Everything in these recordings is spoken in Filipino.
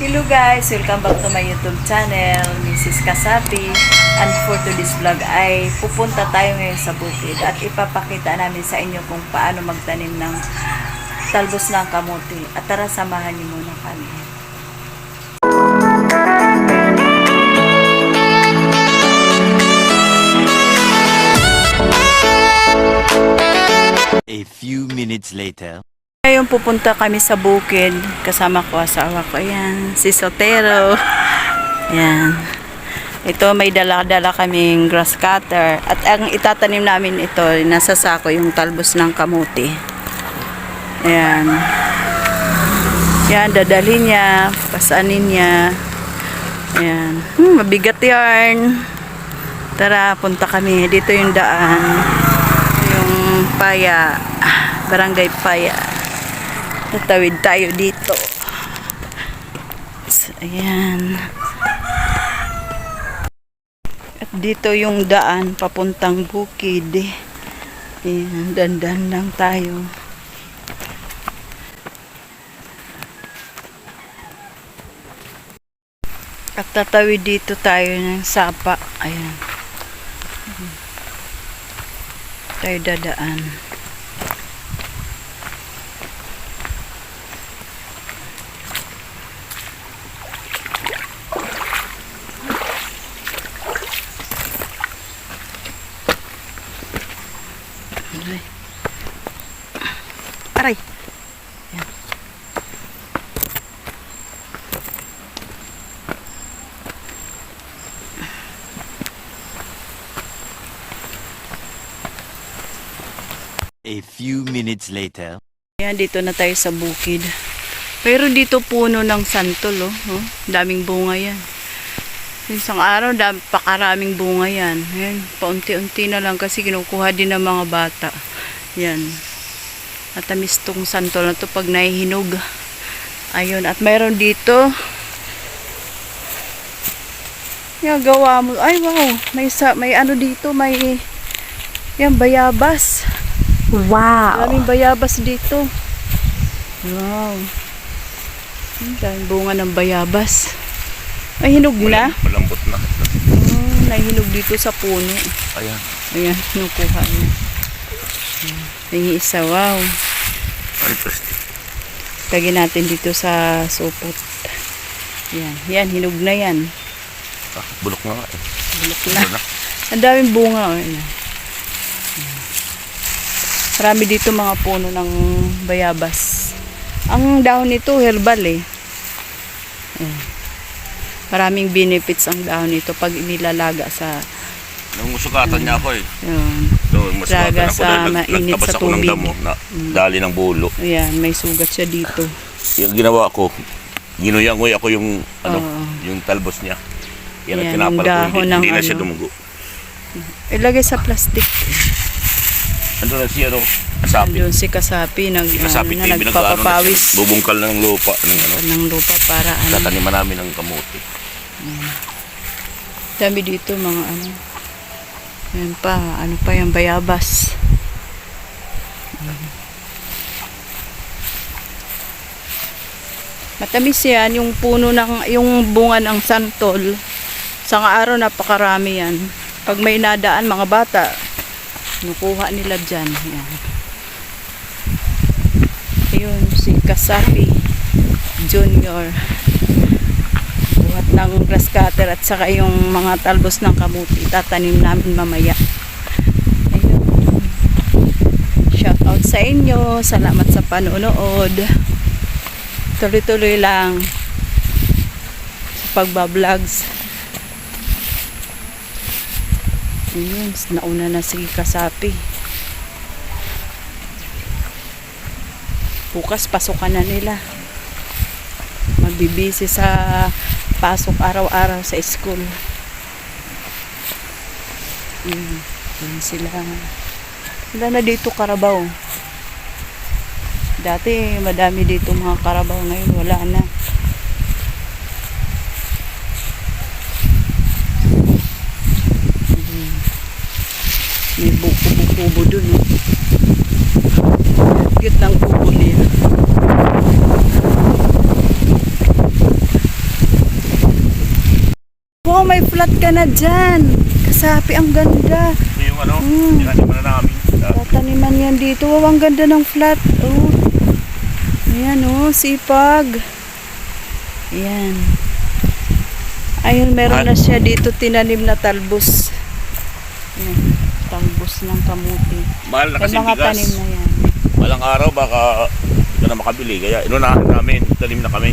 Hello guys! Welcome back to my YouTube channel, Mrs. Kasapi. And for today's vlog ay pupunta tayo ngayon sa bukid at ipapakita namin sa inyo kung paano magtanim ng talbos ng kamote. At tara, samahan niyo muna kami. A few minutes later. Ngayon pupunta kami sa bukid. Kasama ko asawa ko. Ayan, si Sotero. Ayan. Ito may dala-dala kaming grass cutter. At ang itatanim namin ito, nasa sako yung talbos ng kamuti. Ayan. Yan, dadalhin niya. Pasanin niya. Ayan. Hmm, mabigat yarn. Tara, punta kami. Dito yung daan. Yung paya. Barangay Paya. Tatawid tayo dito. So, ayan. At dito yung daan papuntang bukid. Ayan, dandan lang tayo. At tatawid dito tayo ng sapa. Ayan. Tayo dadaan. Aray. Aray. A few minutes later. Ayan, dito na tayo sa bukid. Pero dito puno ng santol, oh. oh. Daming bunga yan. Isang araw, dam, pakaraming bunga yan. Ayan, paunti-unti na lang kasi kinukuha din ng mga bata. Yan. Matamis tong santol na to pag nahihinog. Ayun, at mayroon dito. Yan, gawa mo. Ay, wow. May, sa, may ano dito, may... Yan, bayabas. Wow. Daming bayabas dito. Wow. Ang bunga ng bayabas. Ay, hinog na. Malambot na. Oh, nahinog dito sa puno. Ayan. Ayan, kinukuha niya. Hmm. Yung isa, wow. Ay, plastic. Lagyan natin dito sa supot. Yan, yan, hinog na yan. Ah, bulok na nga eh. Bulok na. Bulok na. Ang daming bunga. Oh, yan. Marami dito mga puno ng bayabas. Ang dahon nito, herbal eh. Ayan. Maraming benefits ang dahon nito pag inilalaga sa Nung sukatan niya ako eh. yun. Doon, masukatan Laga ako sa dahil mainit sa ako ng tubig. damo na dali ng bulo. Ayan, may sugat siya dito. Yung ginawa ko, ginuyangoy ako yung ano, Oo. yung talbos niya. Yan ang yung ko, hindi, hindi na siya ano. dumugo. Ilagay sa plastic. Ano na siya, no? Asapi. Andun si Kasapi, nag, Asapi ano, TV, nag-ano na nagpapapawis Bubungkal ng lupa. Ng ano, ng lupa para ano. tataniman namin ng kamote. Dami dito mga ano. Yan pa, ano pa yung bayabas. Matamis yan, yung puno ng, yung bunga ng santol. Sa araw napakarami yan. Pag may nadaan mga bata, nukuha nila dyan. Yan. Ayun, si Kasapi Junior. Buhat ng grass cutter at saka yung mga talbos ng kamuti. Tatanim namin mamaya. Ayun. Shout out sa inyo. Salamat sa panonood. Tuloy-tuloy lang sa pagbablogs ayun nauna na si Kasapi bukas pasukan na nila magbibisi sa pasok araw-araw sa school. Yun sila. Wala na dito karabaw. Dati madami dito mga karabaw ngayon wala na. Mm. May buko-buko dun. Eh. Cute ng kubo niya. Wow, may flat ka na dyan. Kasapi, ang ganda. Ito yung ano, Mm. tinaniman na namin. Tataniman yan dito. Wow, ang ganda ng flat. Oh. Ayan, oh, sipag. Ayan. Ayun, meron na siya dito tinanim na talbos. Ayan, talbos ng kamuti. Mahal na kasi mga bigas. tanim na yan. Walang araw baka hindi na makabili. Kaya inunahan namin, tanim na kami.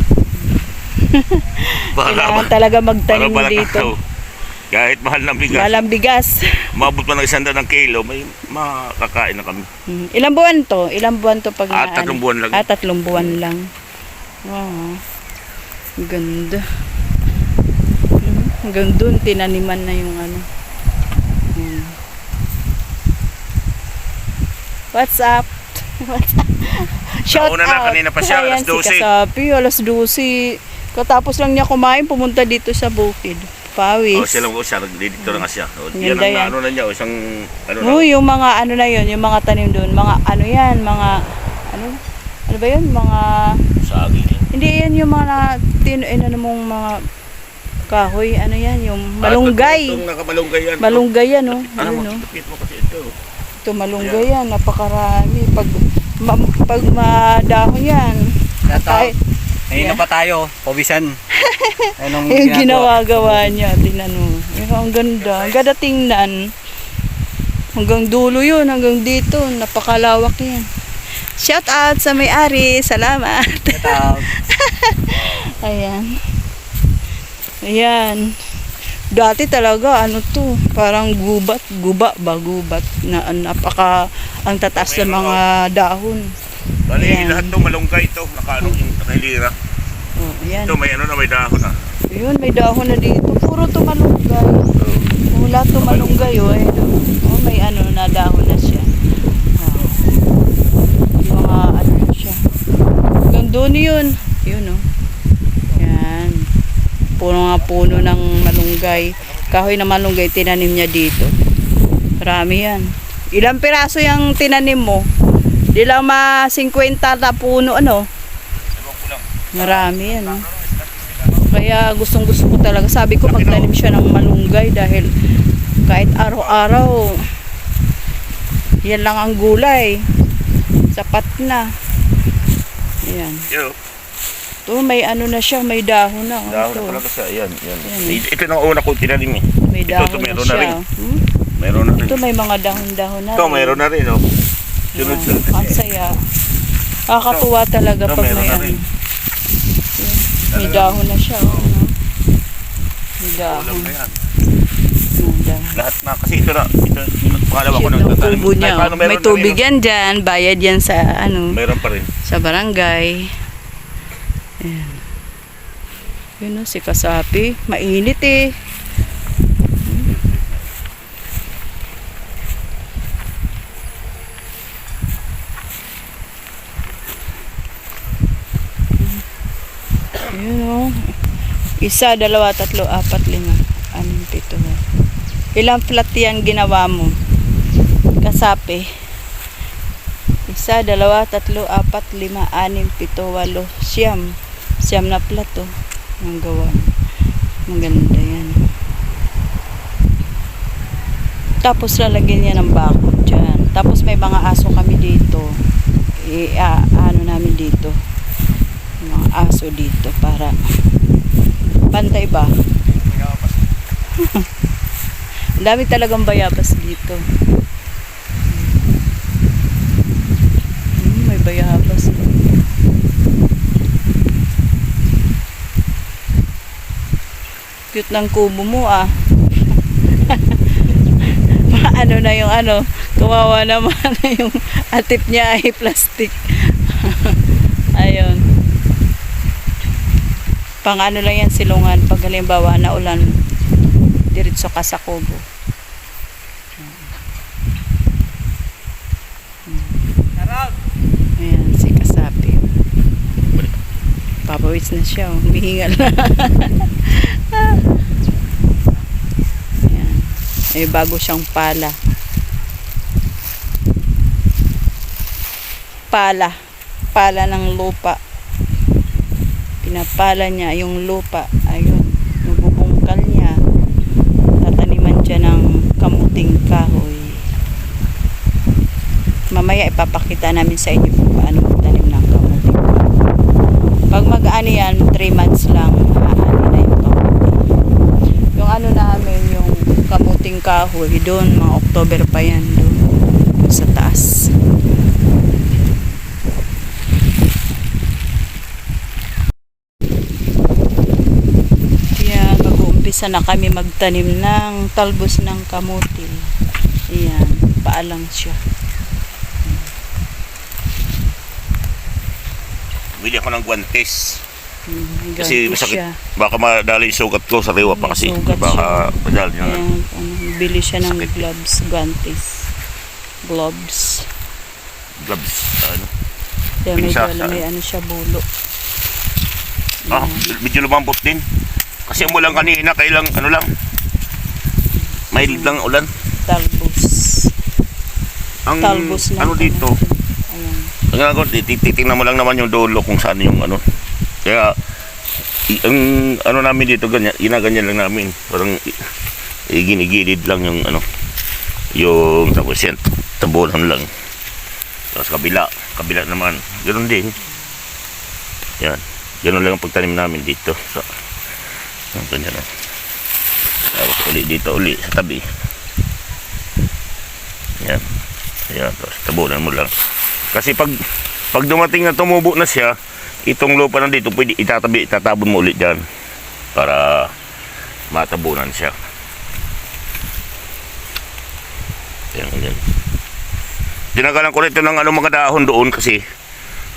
Kailangan talaga magtanim para dito. Kahit mahal ng bigas, Walang bigas. mabot pa ng isang ng kilo, may makakain na kami. Hmm. Ilang buwan to? Ilang buwan to pag Ah, tatlong buwan lang. Ah, tatlong buwan lang. Wow. Ganda. Hmm. Hanggang dun, tinaniman na yung ano. Ayan. What's up? What's up? Shout Nauna na, out. kanina pa siya, Ayan, alas 12. Si Kasapi, alas 12. Katapos lang niya kumain, pumunta dito sa bukid. Pawis. Oh, siya lang ko siya, dito na nga siya. O, Ganda yan ang yan. ano na niya, o, isang ano na. Oo, yung mga ano na yun, yung mga tanim doon, mga ano yan, mga ano ano ba yun, mga Saging hindi yan yung mga tin ano mong mga kahoy, ano yan, yung malunggay. Ah, Itong nakamalunggay yan. Malunggay yan, oh. Ano mo, Ayun, oh. tapit mo kasi ito. Ito malunggay yan, napakarami. Pag ma, pag madahon yan, kahit Kanina pa tayo, pawisan. Anong yung ginawa-gawa niya, tingnan mo. Ang ganda, ang ganda tingnan. Hanggang dulo yun, hanggang dito, napakalawak yan. Shout out sa may-ari, salamat. Ayan. Ayan. Dati talaga, ano to, parang gubat, guba ba, gubat, na napaka, ang tatas ng mga dahon. Bali, Ayan. lahat to malunggay ito. Nakaano yung nakahilira. Oh, ayan. Ito may ano na, may dahon na. Yun, may dahon na dito. Puro tumalunggay. Wala tumalunggay, oh. Ayun, oh. oh, may ano na dahon na siya. Oh. Yung mga ano siya. Doon yun. Yan. Puno nga puno ng malunggay. Kahoy na malunggay, tinanim niya dito. Marami yan. Ilang piraso yung tinanim mo? Di lang ma 50 na puno, ano? Marami yan, oh. Kaya gustong gusto ko talaga. Sabi ko magtanim siya ng malunggay dahil kahit araw-araw yan lang ang gulay. Sapat na. Ayan. Yo, Ito may ano na siya, may dahon na. oh. dahon na Ito, talaga siya. Ayan, yan. Ayan. Ito, ito na una kong tinanim eh. may ito, dahon ito, na meron na siya. rin. Hmm? Meron na rin. Ito may mga dahon-dahon na Ito, rin. meron na rin, oh. Ayan. Sunod-sunod. Ang saya. Nakakatuwa talaga Ito, pag may na ano. rin. May dahon na siya. Oh, no? May dahon. Na. Lahat na, kasi ito na, ito, pangalawa ko nang ng tatanim. oh. May na tubig yan dyan. Bayad yan sa ano, oh. Meron pa rin. sa barangay. Ayan. Yun o, si Kasapi. Mainit eh. Yun o. Isa, dalawa, tatlo, apat, lima, anim, pito. Ilang flat yan ginawa mo? Kasapi. Isa, dalawa, tatlo, apat, lima, anim, pito, walo, siyam. Siyam na plato ang gawa. Maganda yan. Tapos lalagyan niya ng bakod dyan. Tapos may mga aso kami dito. I, ah, ano namin dito. Mga aso dito para pantay ba? Dami talagang bayabas dito. Hmm, may bayabas. Cute ng kubo mo ah. ano na yung ano, kawawa naman na yung atip niya ay plastic. Ayun. Pang ano lang yan silungan pag halimbawa na ulan diretso ka sa kubo. Ayan, si Kasapi. Papawis na siya, oh. humihingal na. May bago siyang pala. Pala. Pala ng lupa. Pinapala niya yung lupa. Ayun. Nabubungkal niya. Tataniman siya ng kamuting kahoy. Mamaya ipapakita namin sa inyo kung paano magtanim ng kamuting kahoy. Pag mag-ano yan, 3 months lang. Kamuting kahoy, doon, mga October pa yan, doon, sa taas. Yan, mag-uumpisa na kami magtanim ng talbos ng kamuti. Ayan, paalang siya. Bili ako ng guantes. Hmm, Kasi masakit. siya. Baka madali sugat ko sa rewa pa kasi. sugat Baka madali na. Ayan, ano, bili siya ng Sakit. gloves, guantes. Gloves. Gloves. Ano. Kaya may, Pinsasa. dala, may ano siya, bulo. Ah, medyo lumambot din. Kasi umulan kanina, kailang ano lang. Mahilig lang ulan. Talbos. Ang Talbos ng ano dito, Ayan. ang ginagawa, tit- titingnan mo lang naman yung dulo kung saan yung ano. Kaya, ang ano namin dito, ganyan, ginaganyan lang namin. Parang iginigilid lang yung ano, yung tapos yan, tabunan lang. Tapos kabila, kabila naman, ganoon din. Yan, ganoon lang ang pagtanim namin dito. So, ganyan na. Tapos uli dito, uli sa tabi. Yan. Yan, tapos tabunan mo lang. Kasi pag pag dumating na tumubo na siya, itong lupa na dito, pwede itatabi, itatabon mo ulit dyan para matabunan siya. Yan, yan. Dinagalan ko rito ng ano, mga dahon doon kasi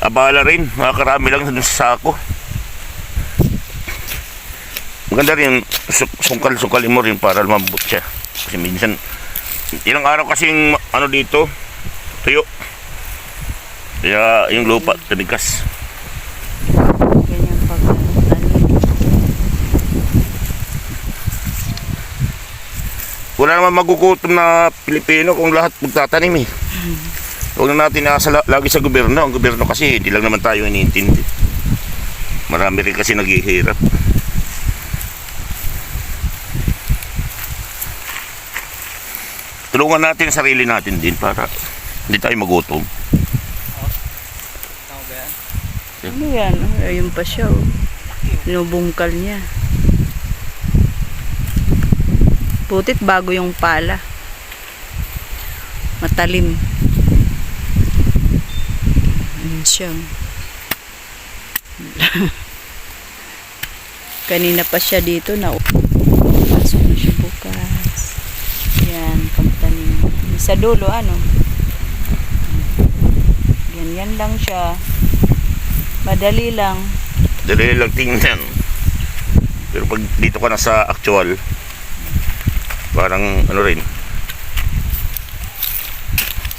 abala rin, makakarami lang sa sako. Maganda rin, su- sungkal-sungkalin mo rin para lumambot siya. Kasi minsan, ilang araw kasing ano dito, tuyo. Kaya yung lupa, tamigas. Ganyan pag tanim. Wala naman magugutom na Pilipino kung lahat magtatanim eh. Huwag na natin nasa lagi sa gobyerno. Ang gobyerno kasi hindi lang naman tayo iniintindi. Marami rin kasi naghihirap. Tulungan natin ang sarili natin din para hindi tayo magutom. Ano yan? Ayun pa siya. Oh. Binubungkal niya. Putit bago yung pala. Matalim. Siya. Kanina pa siya dito na pasok na siya bukas. Yan, pagtanim. Sa dulo, ano? Ganyan lang siya. Madali lang. Dali lang tingnan. Pero pag dito ka na sa actual, parang ano rin,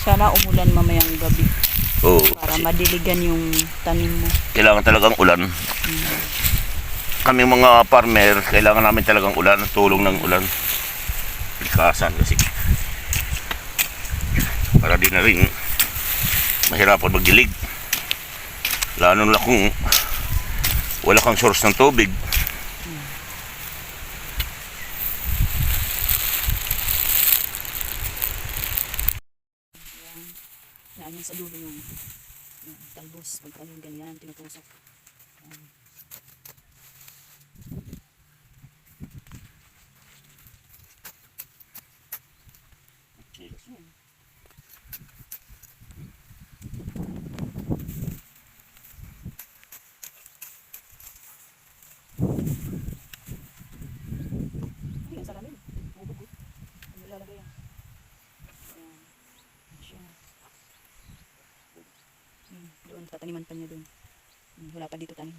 Sana umulan mamayang gabi oh, para madiligan yung tanim mo. kailangan talagang ulan. Kami mga farmer, kailangan namin talagang ulan, tulong ng ulan. Likasan kasi. Para di na rin mahirapan magdilig. Lalo na kung wala kang source ng tubig. Yan yan sa dulo yung, yung talbos. Pag ano ganyan, tinutusok. Yan. Ay, ang salamin. Bubog ko. Ano ilalagay yan? Yan. Siya. Hmm, doon, tataniman pa niya doon. Hmm, wala pa dito tanim.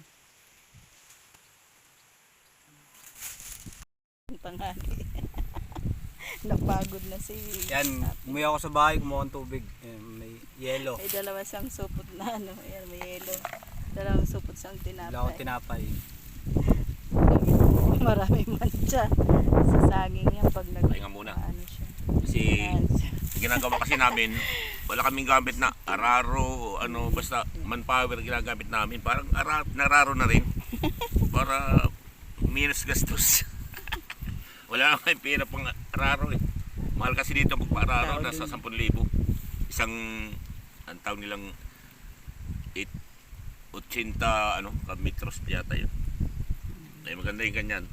Tanghali. Napagod na si... Yan, umuwi ako sa bahay, kumuha ng tubig. Yan, may yelo. May dalawa siyang supot na ano. Ayan, may yelo. Dalawang supot siyang Wala akong tinapay. tinapay. Maraming mancha sa saging yan pag nag... Pahinga muna. Ano siya. Kasi ginagawa kasi namin, wala kaming gamit na araro, o ano, basta manpower ginagamit namin. Parang ara, nararo na rin. Para minus gastos. wala na kayong pera pang araro eh. Mahal kasi dito magpa-araro, nasa 10,000. Isang ang tawag nilang 8 80 ano, metros yata yun. Ay maganda yung ganyan.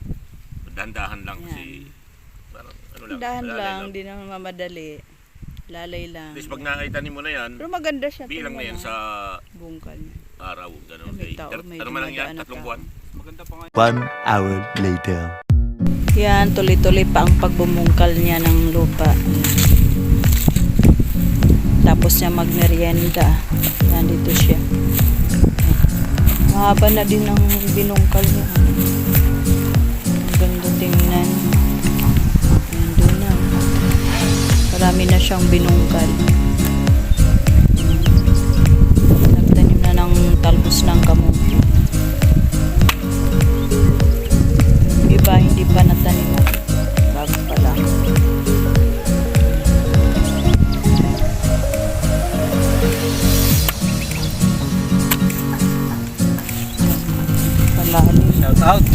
Dahan-dahan lang kasi parang ano lang. Dahan malalay lang, di naman mamadali. Lalay lang. Least pag nakitanim mo na yan, Pero maganda siya. bilang na yan sa bungkal niya. araw. Gano'n. May Okay. tao, Tar- medyo ano man lang yan, na tatlong tao. buwan. Maganda pa nga. One hour later. Yan, tuloy-tuloy pa ang pagbumungkal niya ng lupa. Tapos niya magmerienda. Yan, dito siya. Mahaba na din ang binungkal niya. Marami na siyang binungkal. Nagtanim na ng talbos ng kamuti. Iba hindi pa natanim. Bago pa lang. Palalim. Shout out.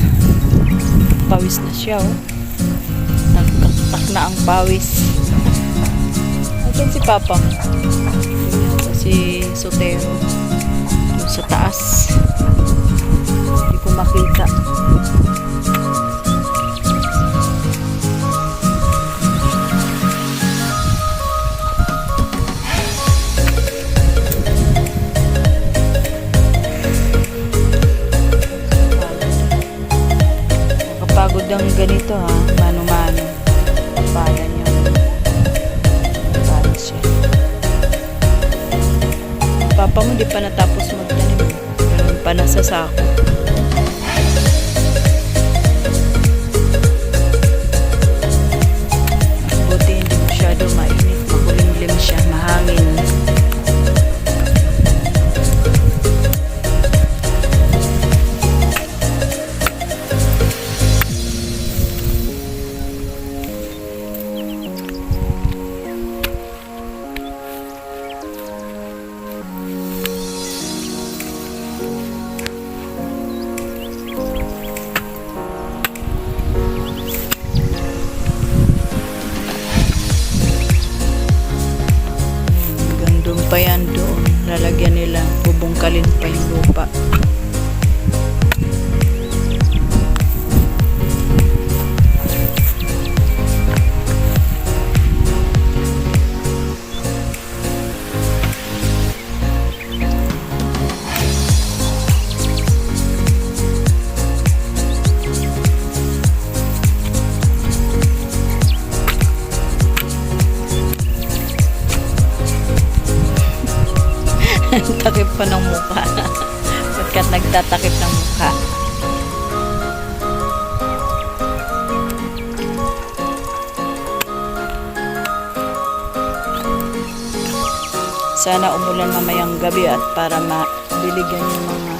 Pawis na siya oh. Nagkaktak na ang pawis. Ayan si Papa. Si Sotero. Doon sa taas. Hindi ko makita. Nakapagod ang ganito ha, mano-mano. Papa mo di pa natapos magtanim. Meron pa nasa sako. Nagtatakip ng mukha. Sana umulan mamayang gabi at para mabiligan yung mga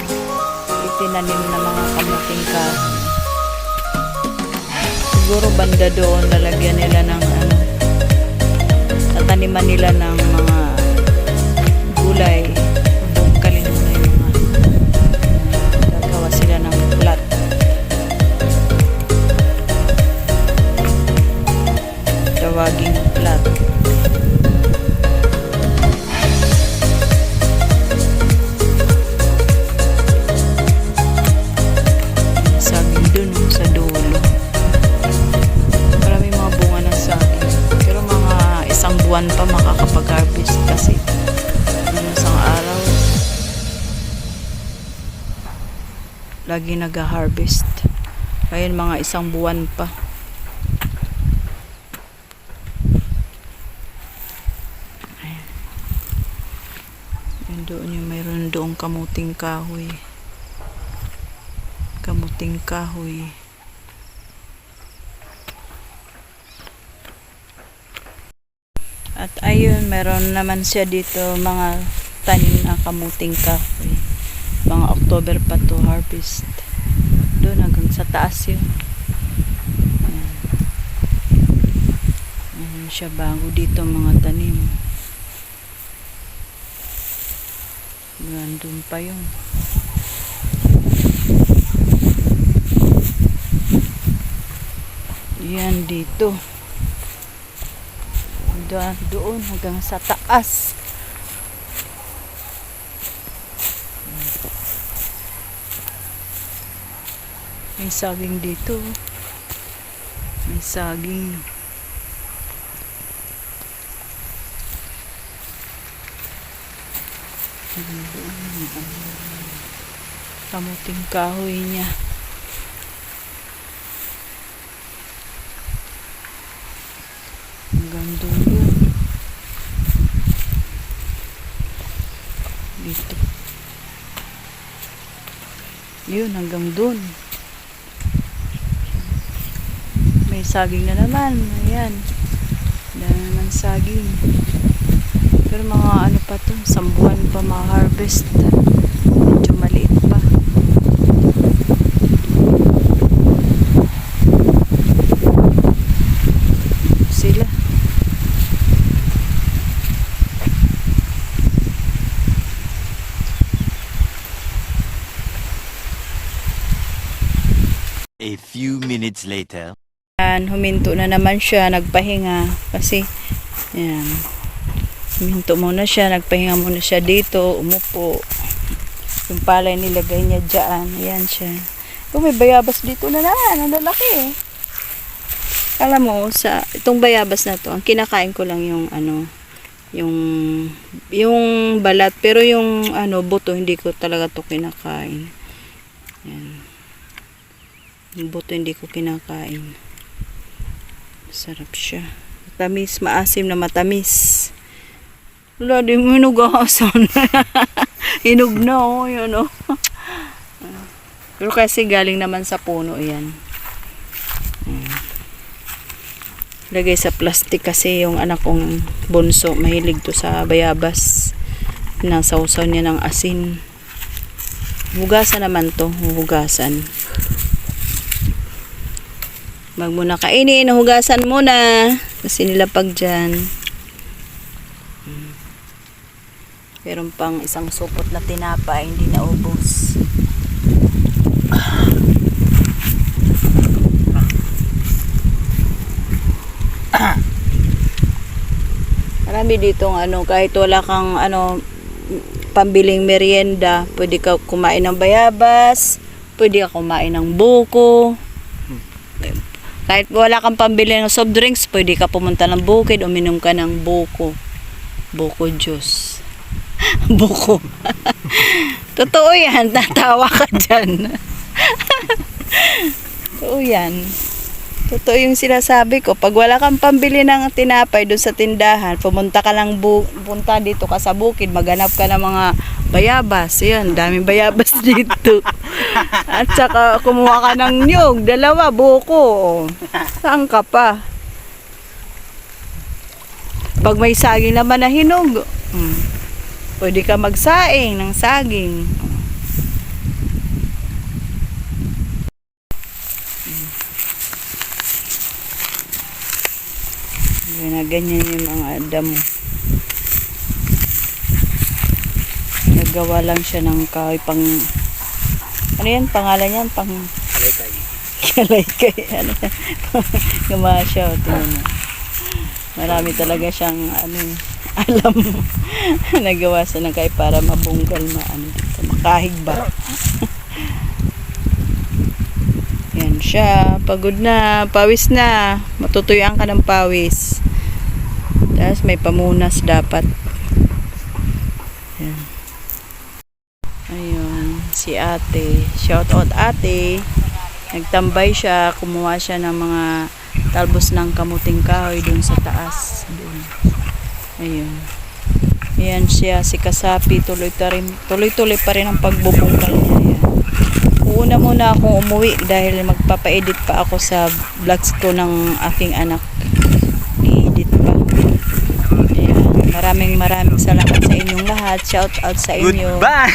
itinanim na mga kamuting kahoy. Siguro banda doon lalagyan nila ng ano, tataniman nila ng mga gulay. Lagi nag-harvest. Ayun mga isang buwan pa. Ayan. Yun doon yung mayroon doong kamuting kahoy. Kamuting kahoy. At ayun, meron naman siya dito mga tanim na kamuting kahoy. Mga October pa to harvest. Sa taas yun. Ayan. Ayan siya bago dito mga tanim. Nandun pa yun. Yan dito. Doon, doon hanggang sa taas. May saging dito. May saging. Kamuting kahoy niya. Hanggang dulo. Dito. Yun, hanggang dun. May saging na naman. Ayan. Dami naman saging. Pero mga ano pa to, sambuhan pa ma-harvest. Medyo maliit pa. Sila. A few minutes later. Yan, huminto na naman siya, nagpahinga. Kasi, yan. Huminto muna siya, nagpahinga muna siya dito, umupo. Yung palay nilagay niya dyan. Ayan siya. Oh, may bayabas dito na naman. Ang lalaki. Alam mo, sa itong bayabas na to, ang kinakain ko lang yung ano, yung yung balat pero yung ano buto hindi ko talaga to kinakain. Yan. Yung buto hindi ko kinakain. Sarap siya. Matamis, maasim na matamis. Wala, di mo inugasan. Hinog na, oh, yun, oh. Pero kasi galing naman sa puno, yan. Lagay sa plastic kasi yung anak kong bunso, mahilig to sa bayabas. Nasawsaw niya ng asin. Hugasan naman to, hugasan. Wag mo na kainin, hugasan muna. Kasi nilapag dyan. Meron pang isang supot na tinapay, hindi naubos. Marami ditong ano, kahit wala kang ano, pambiling merienda, pwede ka kumain ng bayabas, pwede ka kumain ng buko, kahit wala kang pambili ng soft drinks, pwede ka pumunta ng bukid, uminom ka ng buko. Buko juice. buko. Totoo yan, natawa ka dyan. Totoo yan. Totoo yung sinasabi ko. Pag wala kang pambili ng tinapay doon sa tindahan, pumunta ka lang bu- punta dito ka sa bukid, maghanap ka ng mga bayabas. Yan, daming bayabas dito. At saka kumuha ka ng nyug, dalawa, buko. Saan ka pa? Pag may saging naman na hinog, hmm, pwede ka magsaing ng saging. Na ganyan yung mga damo. Nagawa lang siya ng kahoy pang ano yan? Pangalan yan? Pang Kalaykay. kalaykay. Ano yan? Gumawa siya. o, Tingnan mo. Marami talaga siyang ano, alam. Nagawa siya ng kahoy para mabunggal ma ano, dito, makahig ba. Yan siya. Pagod na. Pawis na. Matutuyuan ka ng pawis. Tapos may pamunas dapat. Yan. Ayun. Si ate. Shout out ate. Nagtambay siya. Kumuha siya ng mga talbos ng kamuting kahoy dun sa taas. Dun. Ayun. Ayan siya. Si Kasapi. Tuloy-tuloy pa rin ang pagbubungkal niya. Ayan. Uuna muna akong umuwi dahil magpapa-edit pa ako sa vlogs ko ng aking anak. I-edit pa. Ayan. Maraming maraming salamat sa inyong lahat. Shout out sa inyo. Goodbye!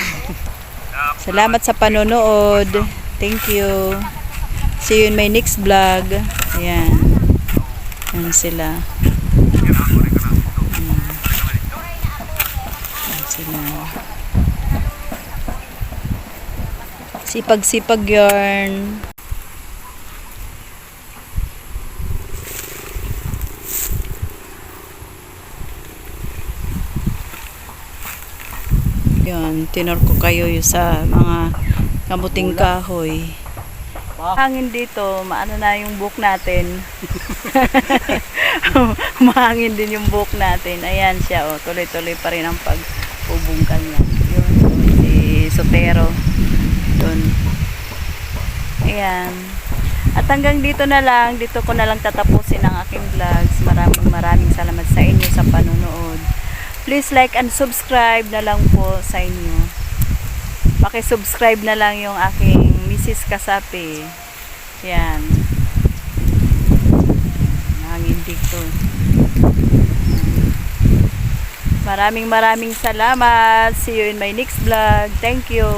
Salamat sa panonood. Thank you. See you in my next vlog. Ayan. Ayan sila. Ayan. Sila. Sipag-sipag yarn. Yun, tinor ko kayo yung sa mga kamuting kahoy. Hangin dito, maano na yung book natin. Mahangin din yung book natin. Ayan siya, oh. Tuloy-tuloy pa rin ang pagbubungkal niya. Yun, si Sotero. Yun. Ayan. At hanggang dito na lang, dito ko na lang tatapusin ang aking vlogs. Maraming maraming salamat sa inyo sa panonood. Please like and subscribe na lang po sa inyo. Paki-subscribe na lang yung aking Mrs. Kasapi. Yan. Hangin dito. Maraming maraming salamat. See you in my next vlog. Thank you.